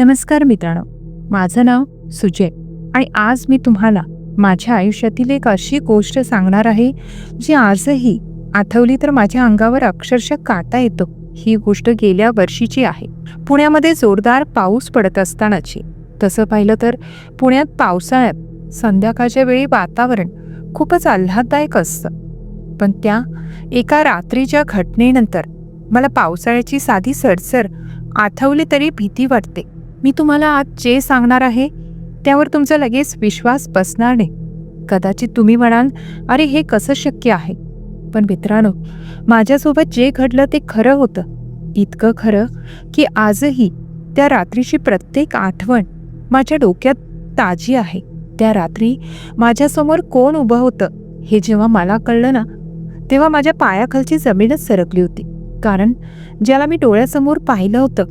नमस्कार मित्रांनो माझं नाव सुजय आणि आज मी तुम्हाला माझ्या आयुष्यातील एक अशी गोष्ट सांगणार आहे जी आजही आठवली तर माझ्या अंगावर अक्षरशः काटा येतो. ही गोष्ट गेल्या वर्षीची आहे. पुण्यामध्ये जोरदार पाऊस पडत असतानाची. तसं पाहिलं तर पुण्यात पावसाळ्यात संध्याकाळच्या वेळी वातावरण खूपच आल्हाददायक असतं. पण त्या एका रात्रीच्या घटनेनंतर मला पावसाळ्याची साधी सरसर आठवली तरी भीती वाटते. मी तुम्हाला आज जे सांगणार आहे त्यावर तुमचा लगेच विश्वास बसणार नाही. कदाचित तुम्ही म्हणाल अरे हे कसं शक्य आहे? पण मित्रांनो माझ्यासोबत जे घडलं ते खरं होतं. इतकं खरं की आजही त्या रात्रीची प्रत्येक आठवण माझ्या डोक्यात ताजी आहे. त्या रात्री माझ्यासमोर कोण उभं होतं हे जेव्हा मला कळलं ना तेव्हा माझ्या पायाखालची जमीनच सरकली होती. कारण ज्याला मी डोळ्यासमोर पाहिलं होतं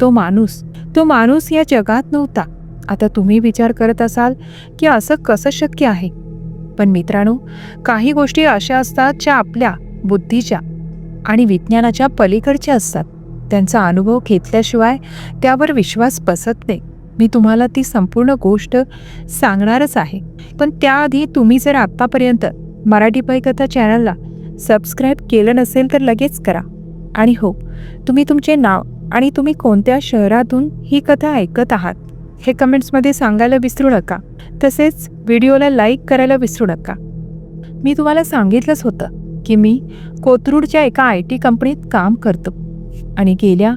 तो माणूस. तो माणूस या जगात नव्हता. आता तुम्ही विचार करत असाल की असं कसं शक्य आहे? पण मित्रांनो काही गोष्टी अशा असतात ज्या आपल्या बुद्धीच्या आणि विज्ञानाच्या पलीकडच्या असतात. त्यांचा अनुभव घेतल्याशिवाय त्यावर विश्वास बसत नाही. मी तुम्हाला ती संपूर्ण गोष्ट सांगणारच आहे. पण त्याआधी तुम्ही जर आत्तापर्यंत मराठी पैकथा चॅनलला सबस्क्राईब केलं नसेल तर लगेच करा. आणि हो तुम्ही तुमचे नाव आणि तुम्ही कोणत्या शहरातून ही कथा ऐकत आहात हे कमेंट्समध्ये सांगायला विसरू नका. तसेच व्हिडिओला लाईक करायला विसरू नका. मी तुम्हाला सांगितलंच होतं की मी कोथरूडच्या एका आय टी कंपनीत काम करतो आणि गेल्या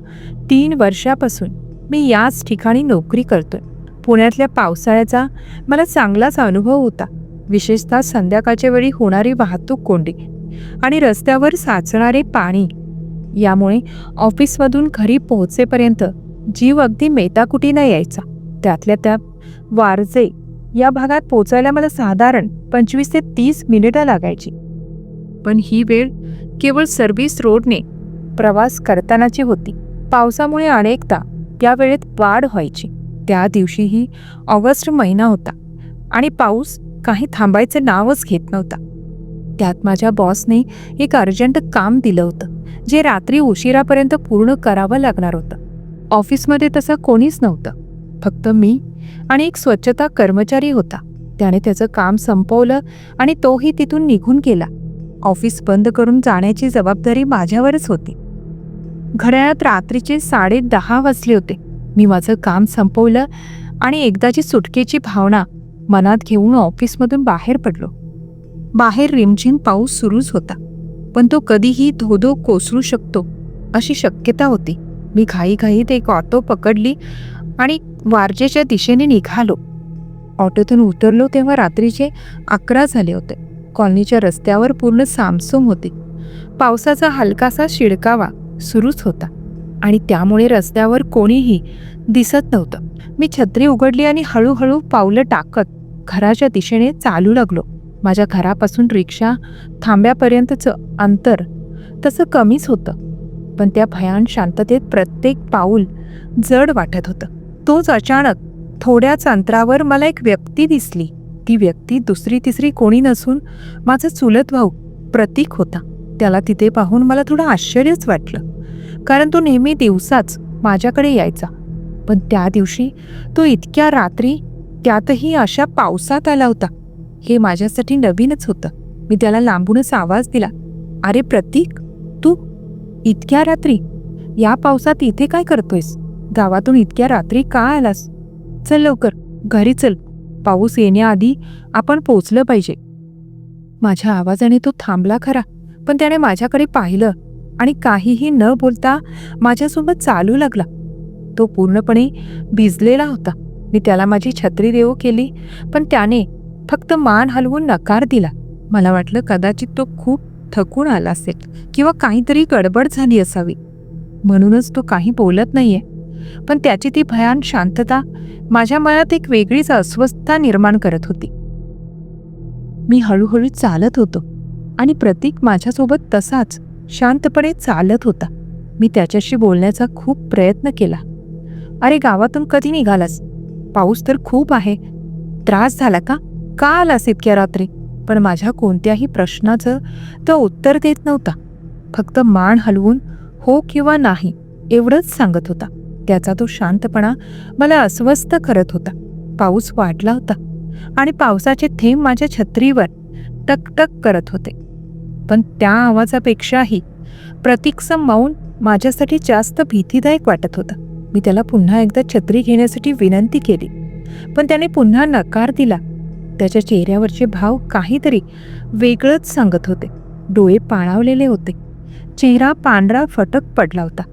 तीन वर्षापासून मी याच ठिकाणी नोकरी करतोय. पुण्यातल्या पावसाळ्याचा मला चांगलाच अनुभव होता. विशेषतः संध्याकाळच्या वेळी होणारी वाहतूक कोंडी आणि रस्त्यावर साचणारे पाणी यामुळे ऑफिसमधून घरी पोहोचेपर्यंत जीव अगदी मेताकुटीनं यायचा. त्यातल्या त्यात वारजे या भागात पोचायला मला साधारण पंचवीस ते तीस मिनिटं लागायची. पण ही वेळ केवळ सर्व्हिस रोडने प्रवास करतानाची होती. पावसामुळे अनेकदा त्या वेळेत वाढ व्हायची. त्या दिवशीही ऑगस्ट महिना होता आणि पाऊस काही थांबायचं नावच घेत नव्हता. त्यात माझ्या बॉसने एक अर्जंट काम दिलं होतं. जे रात्री उशिरापर्यंत पूर्ण करावं लागणार होतं. ऑफिसमध्ये तसं कोणीच नव्हतं. फक्त मी आणि एक स्वच्छता कर्मचारी होता. त्याने त्याचं काम संपवलं आणि तोही तिथून निघून गेला. ऑफिस बंद करून जाण्याची जबाबदारी माझ्यावरच होती. घड्याळात रात्रीचे साडे दहा वाजले होते. मी माझं काम संपवलं आणि एकदाची सुटकेची भावना मनात घेऊन ऑफिसमधून बाहेर पडलो. बाहेर रिमझिम पाऊस सुरूच होता. पण तो कधीही धोधो कोसळू शकतो अशी शक्यता होती. मी घाईघाईत एक ऑटो पकडली आणि वारजेच्या दिशेने निघालो. ऑटोतून उतरलो तेव्हा रात्रीचे अकरा झाले होते. कॉलनीच्या रस्त्यावर पूर्ण सामसूम होते. पावसाचा हलकासा शिडकावा सुरूच होता आणि त्यामुळे रस्त्यावर कोणीही दिसत नव्हतं. मी छत्री उघडली आणि हळूहळू पावलं टाकत घराच्या दिशेने चालू लागलो. माझ्या घरापासून रिक्षा थांब्यापर्यंतचं अंतर तसं कमीच होतं. पण त्या भयान शांततेत प्रत्येक पाऊल जड वाटत होतं. तोच अचानक थोड्याच अंतरावर मला एक व्यक्ती दिसली. ती व्यक्ती दुसरी तिसरी कोणी नसून माझं चुलत भाऊ प्रतीक होता. त्याला तिथे पाहून मला थोडं आश्चर्यच वाटलं. कारण तो नेहमी दिवसाच माझ्याकडे यायचा. पण त्या दिवशी तो इतक्या रात्री त्यातही अशा पावसात आला होता. हे माझ्यासाठी नवीनच होतं. मी त्याला लांबूनच आवाज दिला. अरे प्रतीक तू इतक्या रात्री या पावसात इथे काय करतोयस? गावातून इतक्या रात्री का आलास? चल लवकर घरी चल. पाऊस येण्याआधी आपण पोचलं पाहिजे. माझ्या आवाजाने तो थांबला खरा पण त्याने माझ्याकडे पाहिलं आणि काहीही न बोलता माझ्यासोबत चालू लागला. तो पूर्णपणे भिजलेला होता. मी त्याला माझी छत्री देऊ केली पण त्याने फक्त मान हलवून नकार दिला. मला वाटलं कदाचित तो खूप थकून आला असेल किंवा काहीतरी गडबड झाली असावी. म्हणूनच तो काही बोलत नाहीये. पण त्याची ती भयान शांतता माझ्या मनात एक वेगळीच अस्वस्थता निर्माण करत होती. मी हळूहळू चालत होतो आणि प्रतीक माझ्यासोबत तसाच शांतपणे चालत होता. मी त्याच्याशी बोलण्याचा खूप प्रयत्न केला. अरे गावातून कधी निघालास? पाऊस तर खूप आहे. त्रास झाला का? का आलास इतक्या रात्री? पण माझ्या कोणत्याही प्रश्नाचं तो उत्तर देत नव्हता. फक्त मान हलवून हो किंवा नाही एवढंच सांगत होता. त्याचा तो शांतपणा मला अस्वस्थ करत होता. पाऊस वाढला होता आणि पावसाचे थेंब माझ्या छत्रीवर टकटक करत होते. पण त्या आवाजापेक्षाही प्रतीकचं मौन माझ्यासाठी जास्त भीतीदायक वाटत होतं. मी त्याला पुन्हा एकदा छत्री घेण्यासाठी विनंती केली. पण त्याने पुन्हा नकार दिला. त्याच्या चेहऱ्यावरचे भाव काहीतरी वेगळंच सांगत होते. डोळे पाणावलेले होते. चेहरा पांढरा फटक पडला होता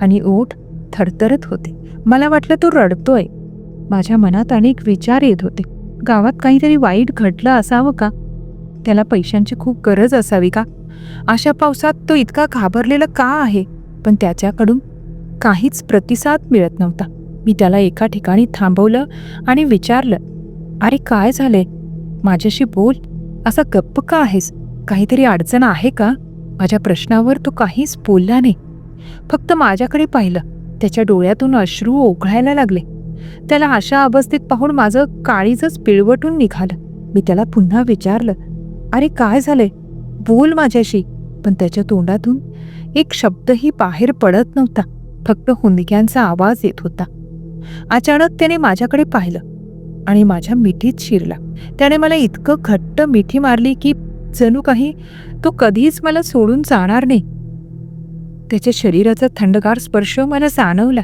आणि ओठ थरथरत होते. मला वाटलं तो रडतोय. माझ्या मनात अनेक विचार येत होते. गावात काहीतरी वाईट घडलं असावं का? त्याला पैशांची खूप गरज असावी का? अशा पावसात तो इतका घाबरलेला का आहे? पण त्याच्याकडून काहीच प्रतिसाद मिळत नव्हता. मी त्याला एका ठिकाणी थांबवलं आणि विचारलं अरे काय झालंय? माझ्याशी बोल. असा गप्प का आहेस? काहीतरी अडचण आहे का? माझ्या प्रश्नावर तो काहीच बोलला नाही. फक्त माझ्याकडे पाहिलं. त्याच्या डोळ्यातून अश्रू ओघळायला लागले. त्याला अशा अवस्थेत पाहून माझं काळीजच पिळवटून निघालं. मी त्याला पुन्हा विचारलं अरे काय झालंय? बोल माझ्याशी. पण त्याच्या तोंडातून एक शब्दही बाहेर पडत नव्हता. फक्त हुंदक्यांचा आवाज येत होता. अचानक त्याने माझ्याकडे पाहिलं. आणि माझ्या मिठीत शिरला. त्याने मला इतकं घट्ट मिठी मारली की जणू काही तो कधीच मला सोडून जाणार नाही. त्याच्या शरीराचा थंडगार स्पर्श मला जाणवला.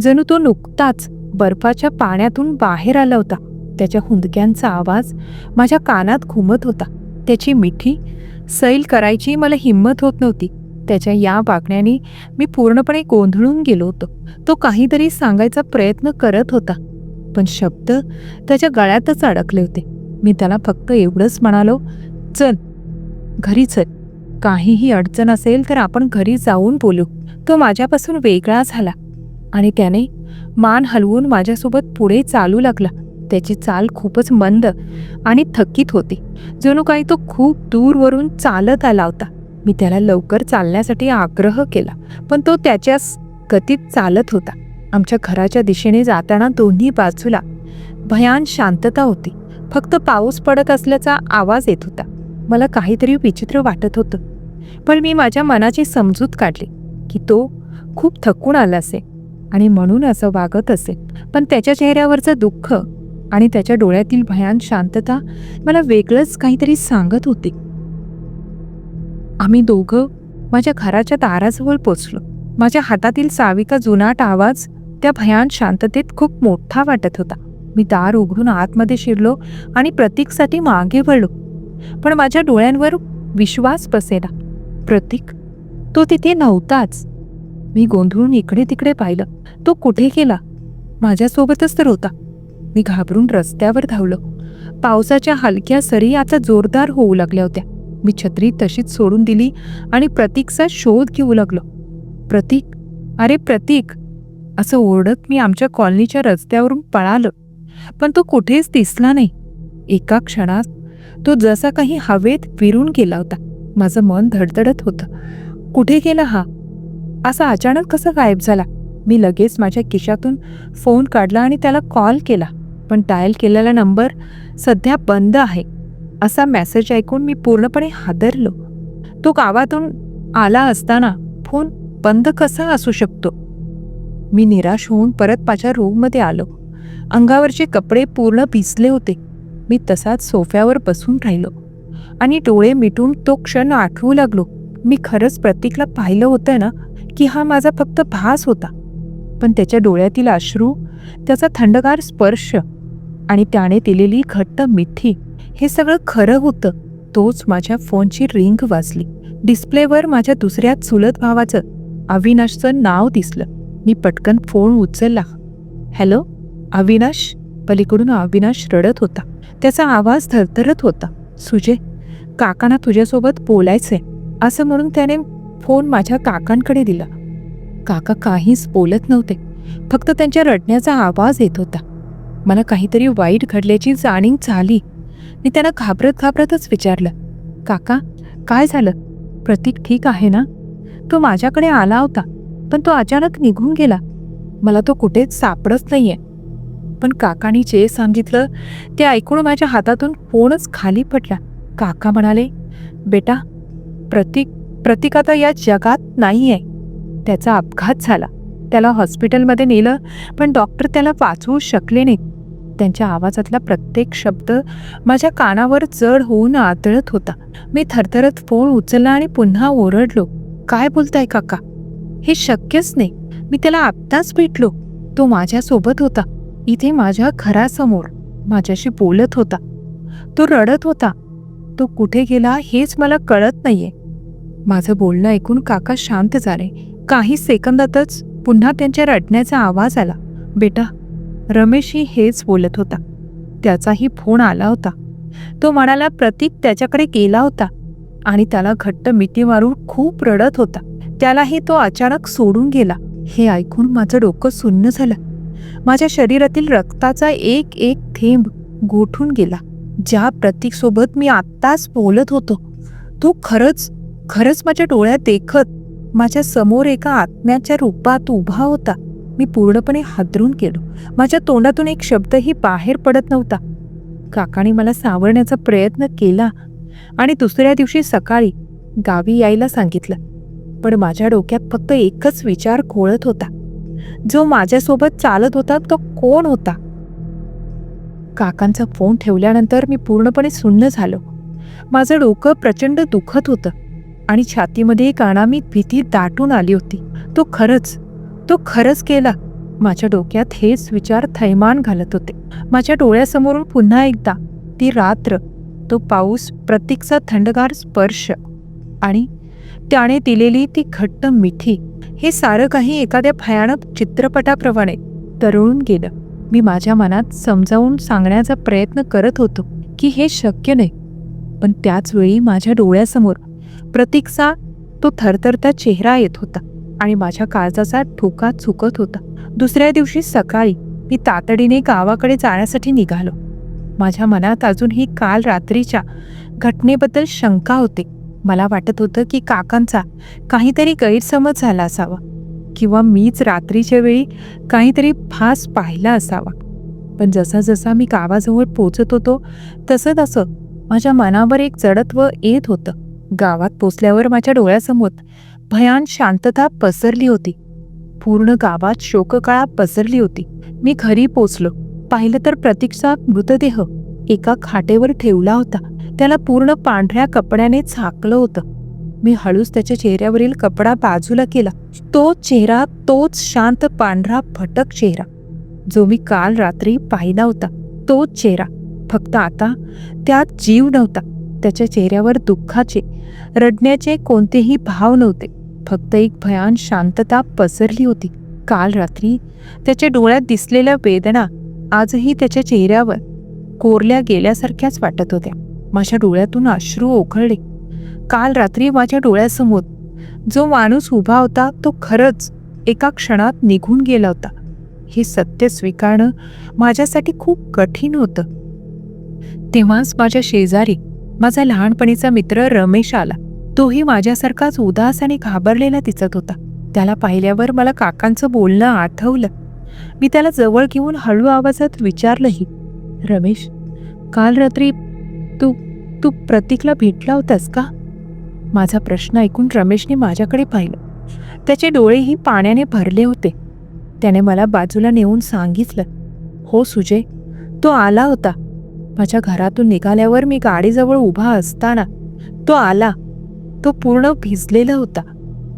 जणू तो नुकताच बर्फाच्या पाण्यातून बाहेर आला होता. त्याच्या हुंदक्यांचा आवाज माझ्या कानात घुमत होता. त्याची मिठी सैल करायची मला हिंमत होत नव्हती. त्याच्या या वागण्याने मी पूर्णपणे गोंधळून गेलो होतो. तो काहीतरी सांगायचा प्रयत्न करत होता. पण शब्द त्याच्या गळ्यातच अडकले होते. मी त्याला फक्त एवढंच म्हणालो चल घरी चल. काहीही अडचण असेल तर आपण घरी जाऊन बोलू. तो माझ्यापासून वेगळा झाला. आणि त्याने मान हलवून माझ्यासोबत पुढे चालू लागला. त्याची चाल खूपच मंद आणि थकीत होती. जणू काही तो खूप दूरवरून चालत आला होता. मी त्याला लवकर चालण्यासाठी आग्रह केला पण तो त्याच्याच गतीत चालत होता. आमच्या घराच्या दिशेने जाताना दोन्ही बाजूला भयान शांतता होती. फक्त पाऊस पडत असल्याचा आवाज येत होता. मला काहीतरी विचित्र वाटत होतं. पण मी माझ्या मनाची समजूत काढली की तो खूप थकून आला असे आणि म्हणून असं वागत असे पण त्याच्या चेहऱ्यावरचं दुःख आणि त्याच्या डोळ्यातील भयान शांतता मला वेगळंच काहीतरी सांगत होते. आम्ही दोघं माझ्या घराच्या दाराजवळ पोचलो. माझ्या हातातील साविका जुनाट आवाज त्या भयान शांततेत खूप मोठा वाटत होता. मी दार उघडून आतमध्ये शिरलो आणि प्रतीकसाठी मागे वळलो. पण माझ्या डोळ्यांवर विश्वास बसेला प्रतीक तो तिथे नव्हताच. मी गोंधळून इकडे तिकडे पाहिलं. तो कुठे गेला? माझ्यासोबतच तर होता. मी घाबरून रस्त्यावर धावलो. पावसाच्या हलक्या सरी आता जोरदार होऊ लागल्या होत्या. मी छत्री तशीच सोडून दिली आणि प्रतीकचा शोध घेऊ लागलो. प्रतीक अरे प्रतीक! असं ओरडत मी आमच्या कॉलनीच्या रस्त्यावरून पळालो. पण तो कुठेच दिसला नाही. एका क्षणात तो जसा काही हवेत विरून गेला होता. माझं मन धडधडत होतं. कुठे गेला हा? असा अचानक कसा गायब झाला? मी लगेच माझ्या खिशातून फोन काढला आणि त्याला कॉल केला. पण डायल केलेला नंबर सध्या बंद आहे असा मेसेज ऐकून मी पूर्णपणे हादरलो. तो गावातून आला असताना फोन बंद कसा असू शकतो? मी निराश होऊन परत माझ्या रूममध्ये आलो. अंगावरचे कपडे पूर्ण भिजले होते. मी तसाच सोफ्यावर बसून राहिलो. आणि डोळे मिटून तो क्षण आठवू लागलो. मी खरंच प्रतीकला पाहिलं होतं ना की हा माझा फक्त भास होता. पण त्याच्या डोळ्यातील अश्रू त्याचा थंडगार स्पर्श आणि त्याने दिलेली घट्ट मिठी हे सगळं खरं होतं. तोच माझ्या फोनची रिंग वाजली. डिस्प्लेवर माझ्या दुसऱ्या चुलत भावाचं अविनाशचं नाव दिसलं. मी पटकन फोन उचलला. हॅलो अविनाश? पलीकडून अविनाश रडत होता. त्याचा आवाज थरथरत होता. सुजय काकांना तुझ्यासोबत बोलायचंय. असं म्हणून त्याने फोन माझ्या काकांकडे दिला. काका काहीच बोलत नव्हते. फक्त त्यांच्या रडण्याचा आवाज येत होता. मला काहीतरी वाईट घडल्याची जाणीव झाली. मी त्यांना घाबरत घाबरतच विचारलं. काका काय झालं? प्रतीक ठीक आहे ना? तो माझ्याकडे आला होता. पण तो अचानक निघून गेला. मला तो कुठेच सापडत नाहीये. पण काकानी जे सांगितलं ते ऐकून माझ्या हातातून फोनच खाली पडला. काका म्हणाले बेटा प्रतीक प्रतीक आता या जगात नाही आहे त्याचा अपघात झाला. त्याला हॉस्पिटलमध्ये नेलं पण डॉक्टर त्याला वाचवू शकले नाही त्यांच्या आवाजातला प्रत्येक शब्द माझ्या कानावर जड होऊन आदळत होता. मी थरथरत फोन उचलला आणि पुन्हा ओरडलो. काय बोलताय काका? हे शक्यच नाही. मी त्याला आत्ताच भेटलो. तो माझ्यासोबत होता. इथे माझ्या घरासमोर माझ्याशी बोलत होता. तो रडत होता. तो कुठे गेला हेच मला कळत नाहीये. माझं बोलणं ऐकून काका शांत झाले. काही सेकंदातच पुन्हा त्यांच्या रडण्याचा आवाज आला. बेटा रमेशही हेच बोलत होता. त्याचाही फोन आला होता. तो म्हणाला प्रतीक त्याच्याकडे गेला होता आणि त्याला घट्ट मिठी मारून खूप रडत होता. त्यालाही तो अचानक सोडून गेला. हे ऐकून माझं डोकं सुन्न झालं. माझ्या शरीरातील रक्ताचा एक एक थेंब गोठून गेला. ज्या प्रतीकसोबत मी आत्ताच बोलत होतो तो खरंच खरंच माझ्या डोळ्यात देखत माझ्यासमोर एका आत्म्याच्या रूपात उभा होता. मी पूर्णपणे हादरून गेलो. माझ्या तोंडातून एक शब्दही बाहेर पडत नव्हता. काकाने मला सावरण्याचा प्रयत्न केला आणि दुसऱ्या दिवशी सकाळी गावी यायला सांगितलं. पण माझ्या डोक्यात फक्त एकच विचार खोळत होता. जो माझ्यासोबत चालत होता तो कोण होता? काकांचा फोन ठेवल्यानंतर मी पूर्णपणे सुन्न झालो. माझं डोकं प्रचंड दुखत होतं आणि छातीमध्ये एक अनामी भीती दाटून आली होती. तो खरंच तो खरंच केला. माझ्या डोक्यात हेच विचार थैमान घालत होते. माझ्या डोळ्यासमोरून पुन्हा एकदा ती रात्र तो पाऊस प्रतीकचा थंडगार स्पर्श आणि त्याने दिलेली ती घट्ट मिठी हे सारं काही एखाद्या भयानक चित्रपटाप्रमाणे तरळून गेलं. मी माझ्या मनात समजावून सांगण्याचा प्रयत्न करत होतो की हे शक्य नाही. पण त्याच वेळी माझ्या डोळ्यासमोर प्रतीकचा तो थरथरता चेहरा येत होता आणि माझ्या काळजाचा ठोका चुकत होता. दुसऱ्या दिवशी सकाळी मी तातडीने गावाकडे जाण्यासाठी निघालो. माझ्या मनात अजूनही काल रात्रीच्या घटनेबद्दल शंका होते. मला वाटत होतं की काकांचा काहीतरी गैरसमज झाला असावा किंवा मीच रात्रीच्या वेळी काहीतरी फास पाहिला असावा. पण जसा जसा मी गावाजवळ पोचत होतो तसं तसं माझ्या मनावर एक जडत्व येत होतं. गावात पोचल्यावर माझ्या डोळ्यासमोर भयान शांतता पसरली होती. पूर्ण गावात शोककळा पसरली होती. मी घरी पोचलो. पाहिलं तर प्रतीकचा मृतदेह एका खाटेवर ठेवला होता. त्याला पूर्ण पांढऱ्या कपड्याने झाकलं होतं. मी हळूच त्याच्या चेहऱ्यावरील कपडा बाजूला केला. तो चेहरा तोच शांत पांढरा फटक चेहरा. जो मी काल रात्री पाहिला होता तोच चेहरा. फक्त आता त्यात जीव नव्हता. त्याच्या चेहऱ्यावर दुःखाचे रडण्याचे कोणतेही भाव नव्हते. फक्त एक भयान शांतता पसरली होती. काल रात्री त्याच्या डोळ्यात दिसलेल्या वेदना आजही त्याच्या चेहऱ्यावर कोरल्या गेल्यासारख्याच वाटत होत्या. माझ्या डोळ्यातून अश्रू ओखळले. काल रात्री माझ्या डोळ्यासमोर जो माणूस उभा होता तो खरंच एका क्षणात निघून गेला होता. हे सत्य स्वीकारणं माझ्यासाठी खूप कठीण होतं. तेव्हाच माझ्या शेजारी माझा लहानपणीचा मित्र रमेश आला. तोही माझ्यासारखाच उदास आणि घाबरलेला दिसत होता. त्याला पाहिल्यावर मला काकांचं बोलणं आठवलं. मी त्याला जवळ घेऊन हळू आवाजात विचारलंही रमेश काल रात्री तू तू प्रतीकला भेटला होतास का? माझा प्रश्न ऐकून रमेशने माझ्याकडे पाहिलं. त्याचे डोळेही पाण्याने भरले होते. त्याने मला बाजूला नेऊन सांगितलं हो सुजय तो आला होता. माझ्या घरातून निघाल्यावर मी गाडीजवळ उभा असताना तो आला. तो पूर्ण भिजलेला होता.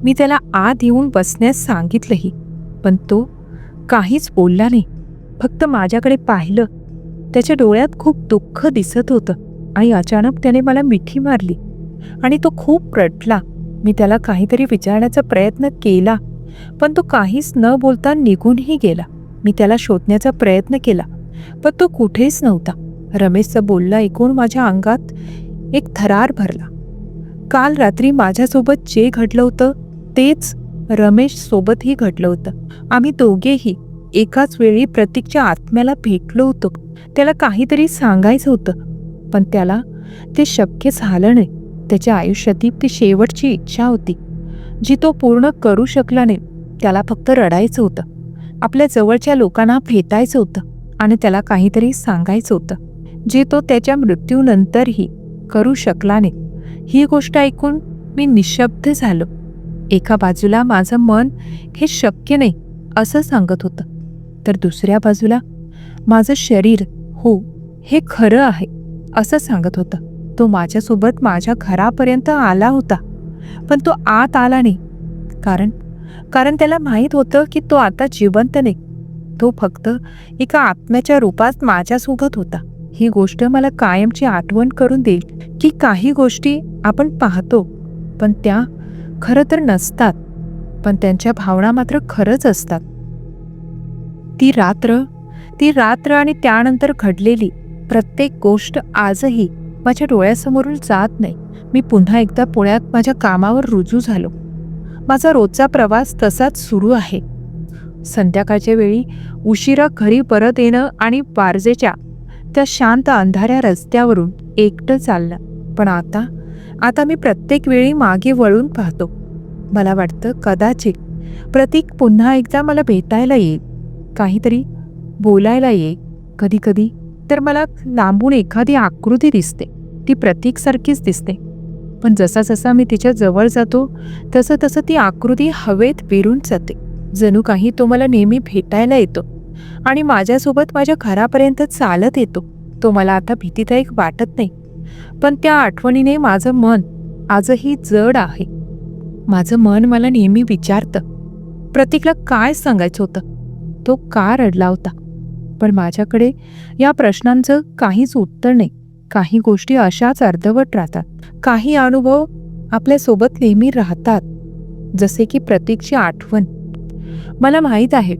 मी त्याला आत येऊन बसण्यास सांगितलंही पण तो काहीच बोलला नाही. फक्त माझ्याकडे पाहिलं त्याच्या डोळ्यात खूप दुःख दिसत होतं. आणि अचानक त्याने मला मिठी मारली आणि तो खूप रटला मी त्याला काहीतरी विचारण्याचा प्रयत्न केला पण तो काहीच न बोलता निघूनही गेला. मी त्याला शोधण्याचा प्रयत्न केला पण तो कुठेच नव्हता. रमेशचं बोलणं ऐकून माझ्या अंगात एक थरार भरला. काल रात्री माझ्यासोबत जे घडलं होतं तेच रमेश सोबतही घडलं होतं. आम्ही दोघेही एकाच वेळी प्रतीकच्या आत्म्याला भेटलो होतो. त्याला काहीतरी सांगायचं होतं. पण त्याला ते शक्य झालं नाही. त्याच्या आयुष्यातील ती शेवटची इच्छा होती. जी तो पूर्ण करू शकला नाही. त्याला फक्त रडायचं होतं. आपल्या जवळच्या लोकांना भेटायचं होतं. आणि त्याला काहीतरी सांगायचं होतं. जे तो त्याच्या मृत्यूनंतरही करू शकला नाही. ही गोष्ट ऐकून मी निशब्द झालो. एका बाजूला माझं मन हे शक्य नाही असं सांगत होतं. तर दुसऱ्या बाजूला माझं शरीर हो हे खरं आहे असं सांगत होतं. तो माझ्यासोबत माझ्या घरापर्यंत आला होता पण तो आत आला नाही. कारण कारण त्याला माहीत होतं की तो आता जिवंत नाही. तो फक्त एका आत्म्याच्या रूपात माझ्यासोबत होता. ही गोष्ट मला कायमची आठवण करून देईल की काही गोष्टी आपण पाहतो पण त्या खरं तर नसतात. पण त्यांच्या भावना मात्र खरंच असतात. ती रात्र ती रात्र आणि त्यानंतर घडलेली प्रत्येक गोष्ट आजही माझ्या डोळ्यासमोरून जात नाही. मी पुन्हा एकदा पुण्यात माझ्या कामावर रुजू झालो. माझा रोजचा प्रवास तसाच सुरू आहे. संध्याकाळच्या वेळी उशिरा घरी परत येणं आणि बारजेच्या त्या शांत अंधाऱ्या रस्त्यावरून एकटं चाललं पण आता आता मी प्रत्येक वेळी मागे वळून पाहतो. मला वाटतं कदाचित प्रतीक पुन्हा एकदा मला भेटायला येईल. काहीतरी बोलायला ये कधी कधी. तर मला लांबून एखादी आकृती दिसते. ती प्रतीकसारखीच दिसते. पण जसा जसा मी तिच्या जवळ जातो तसं तसं ती आकृती हवेत विरून जाते. जणू काही तो मला नेहमी भेटायला येतो आणि माझ्यासोबत माझ्या घरापर्यंत चालत येतो. तो मला आता भीतीदायक वाटत नाही. पण त्या आठवणीने माझं मन आजही जड आहे. माझं मन मला नेहमी विचारतं. प्रतीकला काय सांगायचं होतं? तो का रडला होता? पण माझ्याकडे या प्रश्नांचं काहीच उत्तर नाही. काही गोष्टी अशाच अर्धवट राहतात. काही अनुभव आपल्यासोबत नेहमी राहतात. जसे की प्रतीकची आठवण. मला माहीत आहे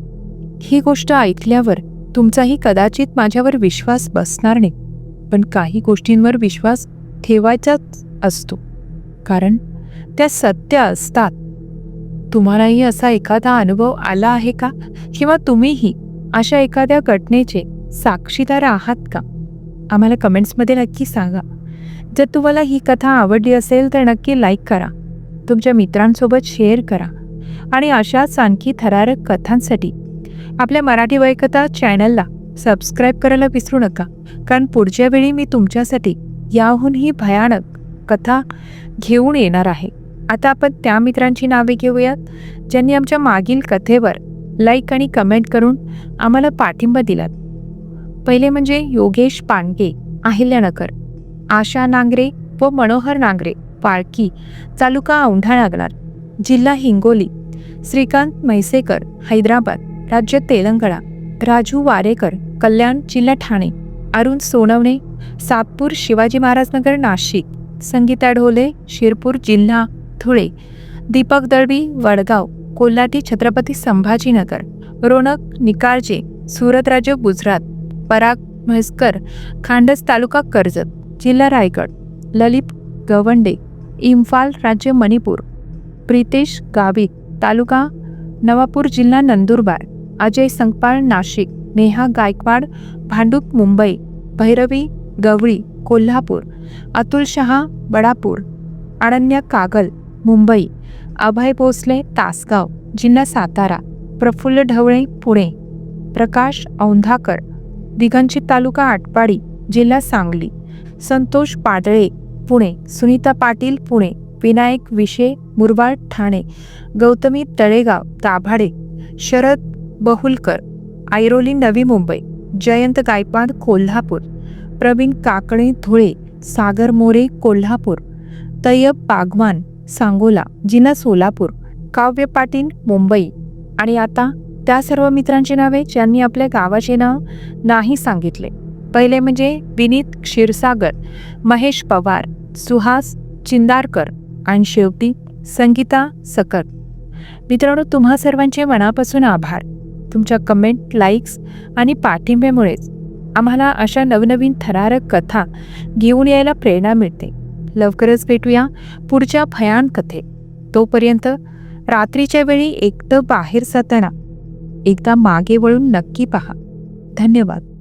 ही गोष्ट ऐकल्यावर तुमचाही कदाचित माझ्यावर विश्वास बसणार नाही. पण काही गोष्टींवर विश्वास ठेवायचाच असतो. कारण त्या सत्य असतात. तुम्हालाही असा एखादा अनुभव आला आहे का? किंवा तुम्हीही अशा एखाद्या घटनेचे साक्षीदार आहात का? आम्हाला कमेंट्समध्ये नक्की सांगा. जर तुम्हाला ही कथा आवडली असेल तर नक्की लाईक करा. तुमच्या मित्रांसोबत शेअर करा. आणि अशाच आणखी थरारक कथांसाठी आपल्या मराठी वयकथा चॅनलला सबस्क्राईब करायला विसरू नका. कारण पुढच्या वेळी मी तुमच्यासाठी याहूनही भयानक कथा घेऊन येणार आहे. आता आपण त्या मित्रांची नावे घेऊयात ज्यांनी आमच्या मागील कथेवर लाईक आणि कमेंट करून आम्हाला पाठिंबा दिलात. पहिले म्हणजे योगेश पांडगे अहिल्यानगर. आशा नांगरे व मनोहर नांगरे पाळकी तालुका औंढा नागनार जिल्हा हिंगोली श्रीकांत म्हैसेकर हैदराबाद राज्य तेलंगणा. राजू वारेकर कल्याण जिल्हा ठाणे. अरुण सोनवणे सातपूर शिवाजी महाराजनगर नाशिक. संगीता ढोले शिरपूर जिल्हा धुळे दीपक दळवी वडगाव कोल्हाटी छत्रपती संभाजीनगर रोनक निकाळजे सुरतराजे गुजरात पराग म्हैसकर खांडस तालुका कर्जत जिल्हा रायगड ललित गवंडे इम्फाल राज्य मणिपूर प्रितेश गावित तालुका नवापूर जिल्हा नंदुरबार अजय संकपाळ नाशिक नेहा गायकवाड भांडूप मुंबई भैरवी गवळी कोल्हापूर अतुल शहा बडापूर अनन्या कागल मुंबई अभय भोसले तासगाव जिल्हा सातारा प्रफुल्ल ढवळे पुणे प्रकाश औंधाकर दिगंचित तालुका आटपाडी जिल्हा सांगली संतोष पाडळे पुणे सुनीता पाटील पुणे विनायक विशे मुरबाड ठाणे गौतमी तळेगाव दाभाडे शरद बहुलकर ऐरोली नवी मुंबई जयंत गायकवाड कोल्हापूर प्रवीण काकणे धुळे सागर मोरे कोल्हापूर तय्यब बागवान सांगोला जिना सोलापूर काव्य पाटील मुंबई. आणि आता त्या सर्व मित्रांची नावे ज्यांनी आपल्या गावाचे नाव नाही सांगितले. पहिले म्हणजे विनीत क्षीरसागर महेश पवार सुहास चिंदारकर आणि शेवटी संगीता सकट मित्रांनो तुम्हा सर्वांचे मनापासून आभार. तुमच्या कमेंट लाईक्स आणि पाठिंब्यामुळेच आम्हाला अशा नवनवीन थरारक कथा घेऊन यायला प्रेरणा मिळते. लवकरच भेटूया पुढच्या भयान कथे. तोपर्यंत रात्रीच्या वेळी एकटं बाहेर जाताना एकदा मागे वळून नक्की पहा. धन्यवाद.